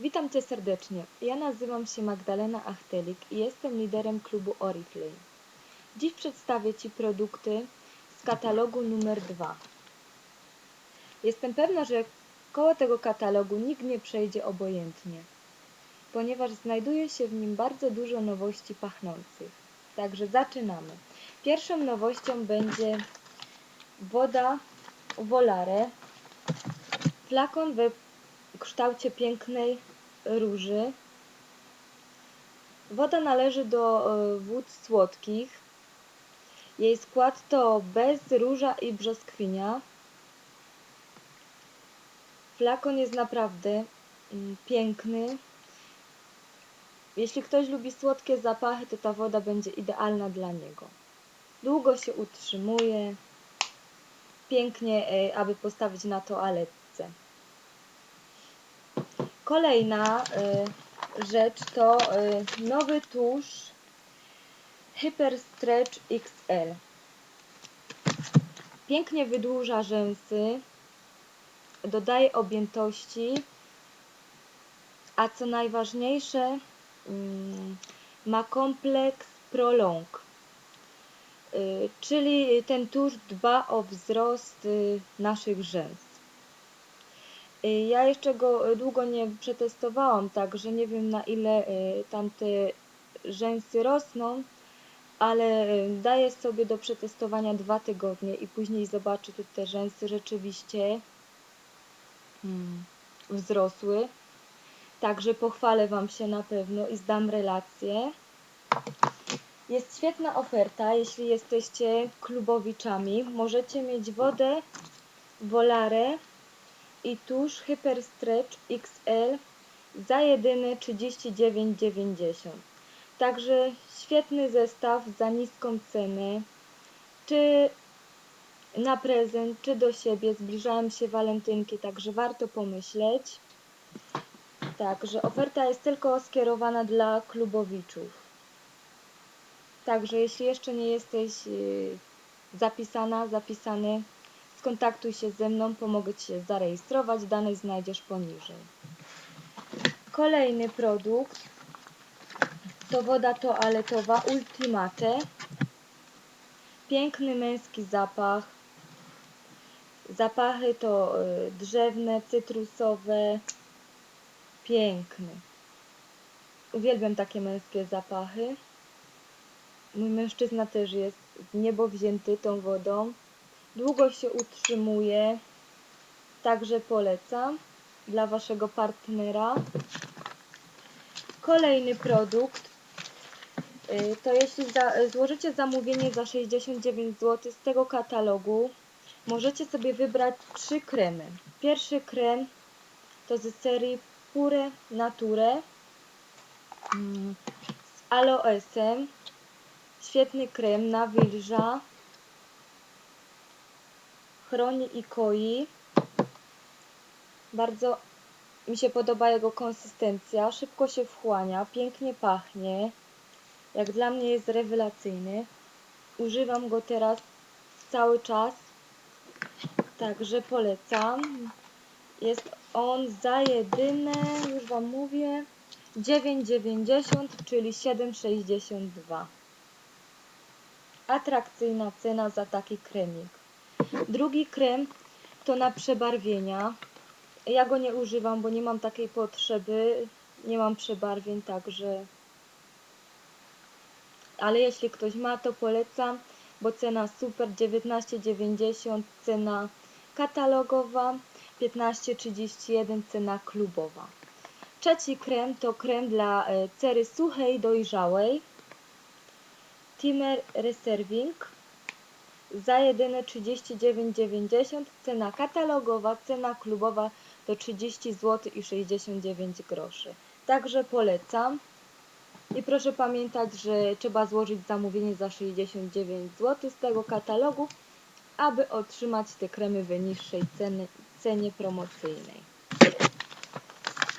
Witam Cię serdecznie. Ja nazywam się Magdalena Achtelik i jestem liderem klubu Oriflame. Dziś przedstawię Ci produkty z katalogu numer 2. Jestem pewna, że koło tego katalogu nikt nie przejdzie obojętnie, ponieważ znajduje się w nim bardzo dużo nowości pachnących. Także zaczynamy. Pierwszą nowością będzie woda Volare, flakon we kształcie pięknej róży. Woda należy do e, wód słodkich. Jej skład to bez, róża i brzoskwinia. Flakon jest naprawdę mm, piękny. Jeśli ktoś lubi słodkie zapachy, to ta woda będzie idealna dla niego. Długo się utrzymuje. Pięknie, e, aby postawić na toaletce. Kolejna y, rzecz to y, nowy tusz Hyper Stretch XL. Pięknie wydłuża rzęsy, dodaje objętości, a co najważniejsze, mm, ma kompleks Prolong. Y, Czyli ten tusz dba o wzrost y, naszych rzęs. Y, Ja jeszcze go y, długo nie przetestowałam, także nie wiem na ile y, tamte rzęsy rosną, ale daję sobie do przetestowania dwa tygodnie i później zobaczę, czy te rzęsy rzeczywiście mm, wzrosły. Także pochwalę Wam się na pewno i zdam relację. Jest świetna oferta, jeśli jesteście klubowiczami. Możecie mieć wodę Volare i tusz Hyper Stretch XL za jedyne 39,90. Także świetny zestaw za niską cenę. Czy na prezent, czy do siebie. Zbliżają się walentynki, także warto pomyśleć. Także oferta jest tylko skierowana dla klubowiczów. Także jeśli jeszcze nie jesteś yy, zapisana, zapisany, skontaktuj się ze mną, pomogę Ci się zarejestrować, dane znajdziesz poniżej. Kolejny produkt to woda toaletowa Ultimate. Piękny męski zapach. Zapachy to y, drzewne, cytrusowe. Piękny. Uwielbiam takie męskie zapachy. Mój mężczyzna też jest w niebo wzięty tą wodą. Długo się utrzymuje, także polecam dla Waszego partnera. Kolejny produkt y, to jeśli za, złożycie zamówienie za 69 zł z tego katalogu, możecie sobie wybrać trzy kremy. Pierwszy krem to z serii Pure Nature mm, z aloesem. Świetny krem na wilża. Chroni i koi. Bardzo mi się podoba jego konsystencja. Szybko się wchłania, pięknie pachnie. Jak dla mnie jest rewelacyjny. Używam go teraz cały czas. Także polecam. Jest on za jedyne, już Wam mówię, 9,90, czyli 7,62. Atrakcyjna cena za taki kremik. Drugi krem to na przebarwienia. Ja go nie używam, bo nie mam takiej potrzeby. Nie mam przebarwień, także. Ale jeśli ktoś ma, to polecam, bo cena super 19,90 cena katalogowa, 15,31 cena klubowa. Trzeci krem to krem dla e, cery suchej, dojrzałej. Timer Reserving za jedyne 39,90 cena katalogowa, cena klubowa to 30 zł i 69 groszy. Także polecam. I proszę pamiętać, że trzeba złożyć zamówienie za 69 zł z tego katalogu, aby otrzymać te kremy w niższej ceny, cenie promocyjnej.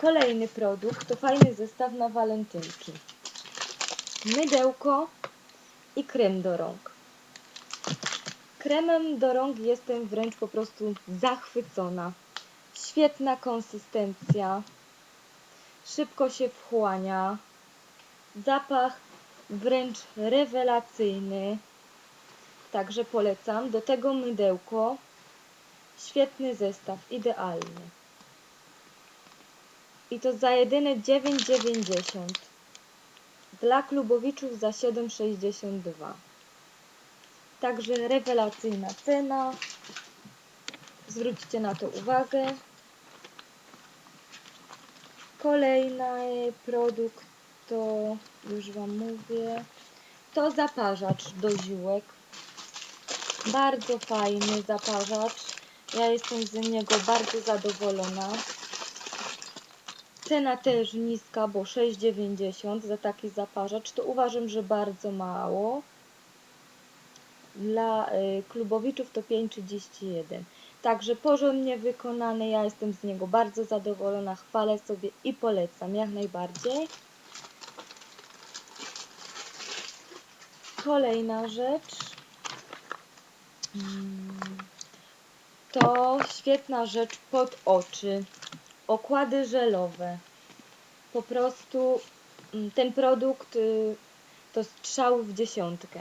Kolejny produkt to fajny zestaw na walentynki. Mydełko i krem do rąk. Kremem do rąk jestem wręcz po prostu zachwycona. Świetna konsystencja. szybko się wchłania, zapach wręcz rewelacyjny, także polecam. Do tego mydełko, świetny zestaw, idealny. I to za jedyne 9,90. Dla klubowiczów za 7,62. Także rewelacyjna cena. Zwróćcie na to uwagę. Kolejny produkt to, już Wam mówię, to zaparzacz do ziółek. Bardzo fajny zaparzacz. Ja jestem z niego bardzo zadowolona. Cena też niska, bo 6,90 za taki zaparzacz. To uważam, że bardzo mało. Dla y, klubowiczów to 5,31. Także porządnie wykonany. Ja jestem z niego bardzo zadowolona. Chwalę sobie i polecam jak najbardziej. Kolejna rzecz. Mm, To świetna rzecz pod oczy. Okłady żelowe. Po prostu mm, ten produkt y, to strzał w dziesiątkę.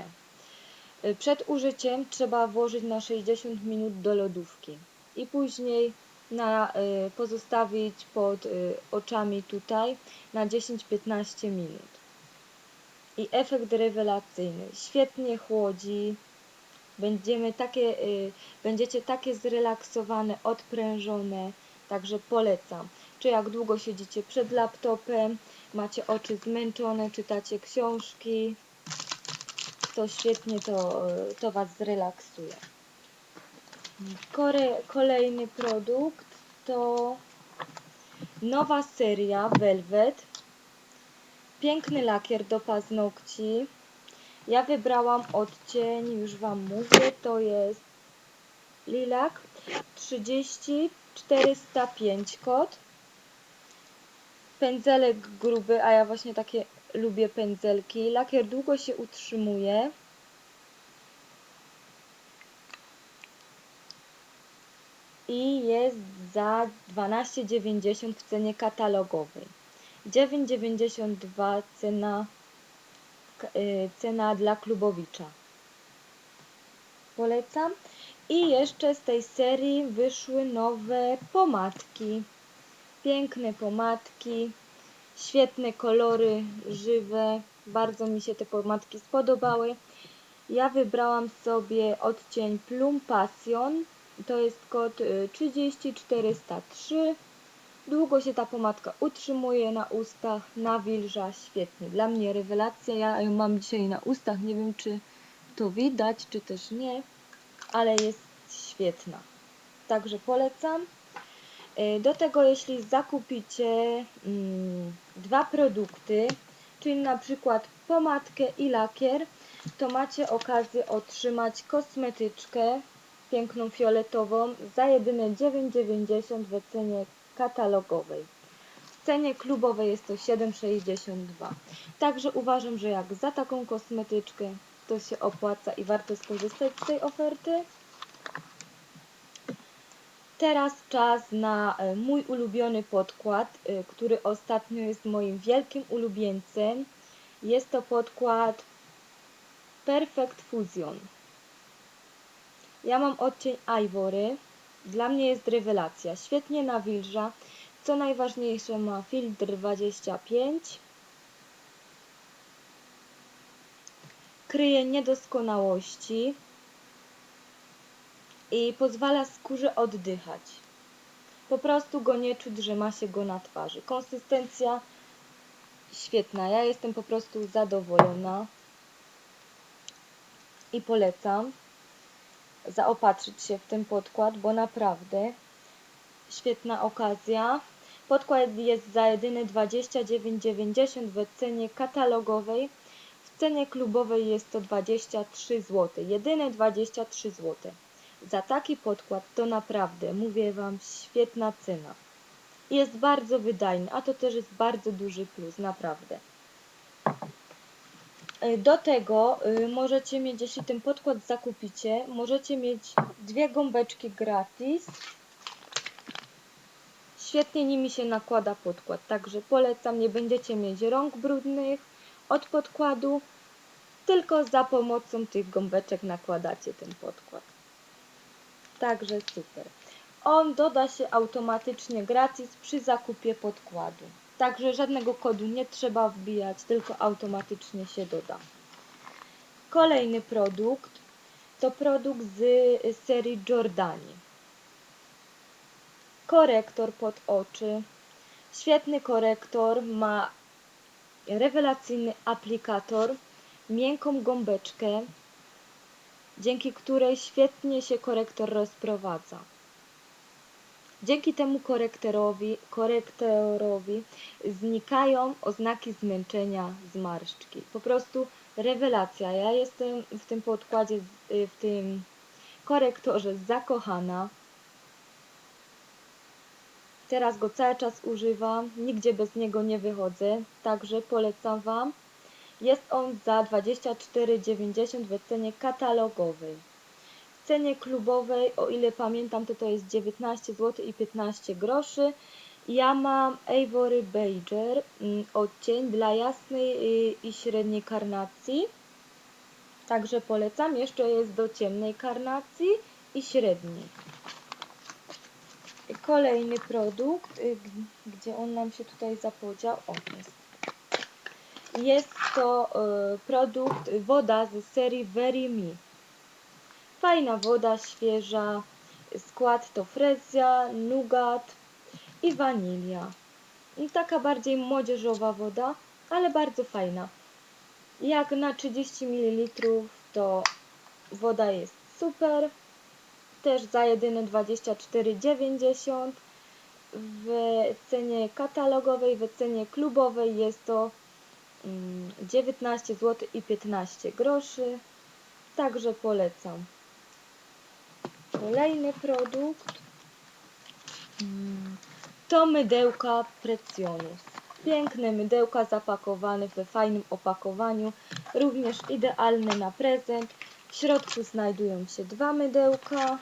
Przed użyciem trzeba włożyć na 60 minut do lodówki i później na, y, pozostawić pod y, oczami tutaj na 10-15 minut. I efekt rewelacyjny. Świetnie chłodzi. Będziemy takie, y, będziecie takie zrelaksowane, odprężone, także polecam. Czy jak długo siedzicie przed laptopem, macie oczy zmęczone, czytacie książki, to świetnie to, to Was zrelaksuje. Kore, kolejny produkt to nowa seria Velvet. Piękny lakier do paznokci. Ja wybrałam odcień, już Wam mówię, to jest lilak 30405 kod. Pędzelek gruby, a ja właśnie takie lubię pędzelki. Lakier długo się utrzymuje. I jest za 12,90 w cenie katalogowej. 9,92 cena, y, cena dla klubowicza. Polecam. I jeszcze z tej serii wyszły nowe pomadki. Piękne pomadki, świetne kolory, żywe. Bardzo mi się te pomadki spodobały. Ja wybrałam sobie odcień Plum Passion. To jest kod y, 30403. Długo się ta pomadka utrzymuje na ustach, nawilża świetnie. Dla mnie rewelacja. Ja ją mam dzisiaj na ustach. Nie wiem, czy to widać, czy też nie, ale jest świetna. Także polecam. Y, Do tego, jeśli zakupicie mm, dwa produkty, czyli na przykład pomadkę i lakier, to macie okazję otrzymać kosmetyczkę piękną fioletową za jedyne 9,90 w cenie katalogowej. W cenie klubowej jest to 7,62. Także uważam, że jak za taką kosmetyczkę to się opłaca i warto skorzystać z tej oferty. Teraz czas na e, mój ulubiony podkład, e, który ostatnio jest moim wielkim ulubieńcem. Jest to podkład Perfect Fusion. Ja mam odcień Ivory. Dla mnie jest rewelacja. Świetnie nawilża. Co najważniejsze ma filtr 25. Kryje niedoskonałości i pozwala skórze oddychać. Po prostu go nie czuć, że ma się go na twarzy. Konsystencja świetna. Ja jestem po prostu zadowolona i polecam zaopatrzyć się w ten podkład, bo naprawdę świetna okazja. Podkład jest za jedyne 29,90 w cenie katalogowej. W cenie klubowej jest to 23 zł. Jedyne 23 zł. Za taki podkład to naprawdę, mówię Wam, świetna cena. Jest bardzo wydajny, a to też jest bardzo duży plus, naprawdę. Y, Do tego y, możecie mieć, jeśli ten podkład zakupicie, możecie mieć dwie gąbeczki gratis. świetnie nimi się nakłada podkład, także polecam, nie będziecie mieć rąk brudnych od podkładu, tylko za pomocą tych gąbeczek nakładacie ten podkład. Także super. On doda się automatycznie gratis przy zakupie podkładu. Także żadnego kodu nie trzeba wbijać, tylko automatycznie się doda. Kolejny produkt to produkt z serii Jordani. Korektor pod oczy. Świetny korektor, ma rewelacyjny aplikator, miękką gąbeczkę, dzięki której świetnie się korektor rozprowadza. Dzięki temu korektorowi, korektorowi znikają oznaki zmęczenia, zmarszczki. Po prostu rewelacja. Ja jestem w tym podkładzie, w tym korektorze zakochana. Teraz go cały czas używam, nigdzie bez niego nie wychodzę, także polecam Wam. Jest on za 24,90 w cenie katalogowej. W cenie klubowej, o ile pamiętam, to to jest 19 zł i 15 groszy. Ja mam Avery Badger, mm, odcień dla jasnej y, i średniej karnacji. Także polecam. Jeszcze jest do ciemnej karnacji i średniej. Kolejny produkt, y, gdzie on nam się tutaj zapodział. Jest. Jest to y, produkt woda z serii Very Me. Fajna woda, świeża. Skład to frezja, nugat i wanilia. Taka bardziej młodzieżowa woda, ale bardzo fajna. Jak na 30 ml to woda jest super. Też za jedyne 24,90 w cenie katalogowej, w cenie klubowej jest to 19 zł i 15 groszy. Także polecam. Kolejny produkt to mydełka Precjonus. Piękne mydełka zapakowane we fajnym opakowaniu, również idealne na prezent. W środku znajdują się dwa mydełka,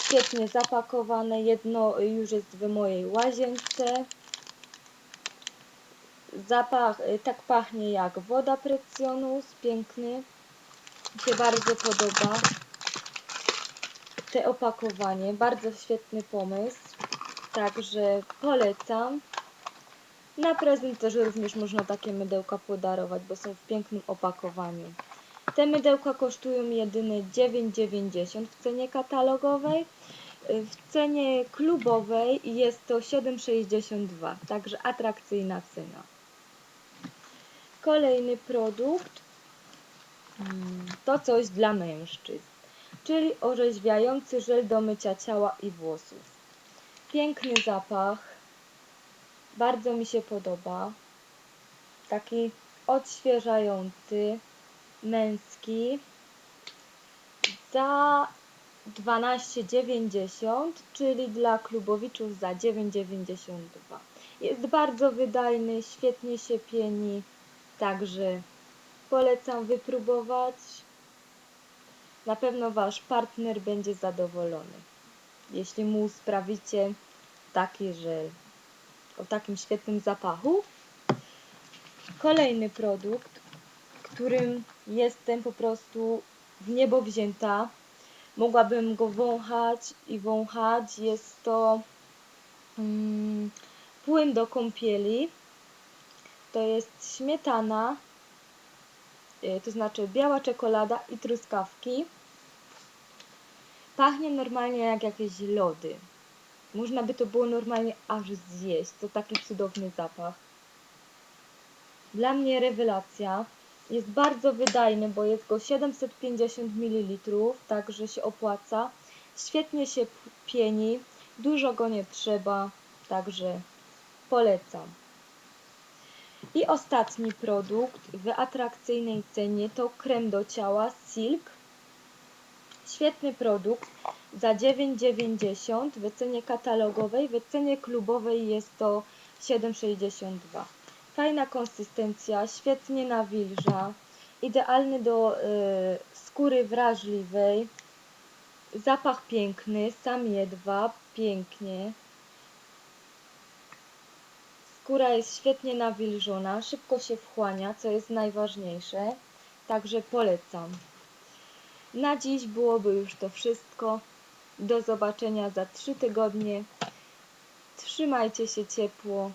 świetnie zapakowane. Jedno już jest w mojej łazience. Zapach tak pachnie jak woda Precjonus, piękny. Mi się bardzo podoba te opakowanie, bardzo świetny pomysł. Także polecam. Na prezent też również można takie mydełka podarować, bo są w pięknym opakowaniu. Te mydełka kosztują jedynie 9,90 w cenie katalogowej. W cenie klubowej jest to 7,62, także atrakcyjna cena. Kolejny produkt to coś dla mężczyzn, czyli orzeźwiający żel do mycia ciała i włosów. Piękny zapach. Bardzo mi się podoba. Taki odświeżający, męski. Za 12,90, czyli dla klubowiczów za 9,92. Jest bardzo wydajny, świetnie się pieni, także polecam wypróbować. Na pewno Wasz partner będzie zadowolony jeśli mu sprawicie taki żel o takim świetnym zapachu. Kolejny produkt, którym jestem po prostu w niebo wzięta. Mogłabym go wąchać i wąchać. Jest to mm, płyn do kąpieli. To jest śmietana, y, to znaczy biała czekolada i truskawki. Pachnie normalnie jak jakieś lody. Można by to było normalnie aż zjeść. To taki cudowny zapach. Dla mnie rewelacja. Jest bardzo wydajny, bo jest go 750 ml, także się opłaca. Świetnie się pieni, dużo go nie trzeba, także polecam. I ostatni produkt w atrakcyjnej cenie to krem do ciała Silk Świetny produkt za 9,90 w cenie katalogowej, w cenie klubowej jest to 7,62. Fajna konsystencja, świetnie nawilża, idealny do y, skóry wrażliwej, zapach piękny, sam jedwab, pięknie. Skóra jest świetnie nawilżona, szybko się wchłania, co jest najważniejsze, także polecam. Na dziś byłoby już to wszystko. Do zobaczenia za 3 tygodnie. Trzymajcie się ciepło.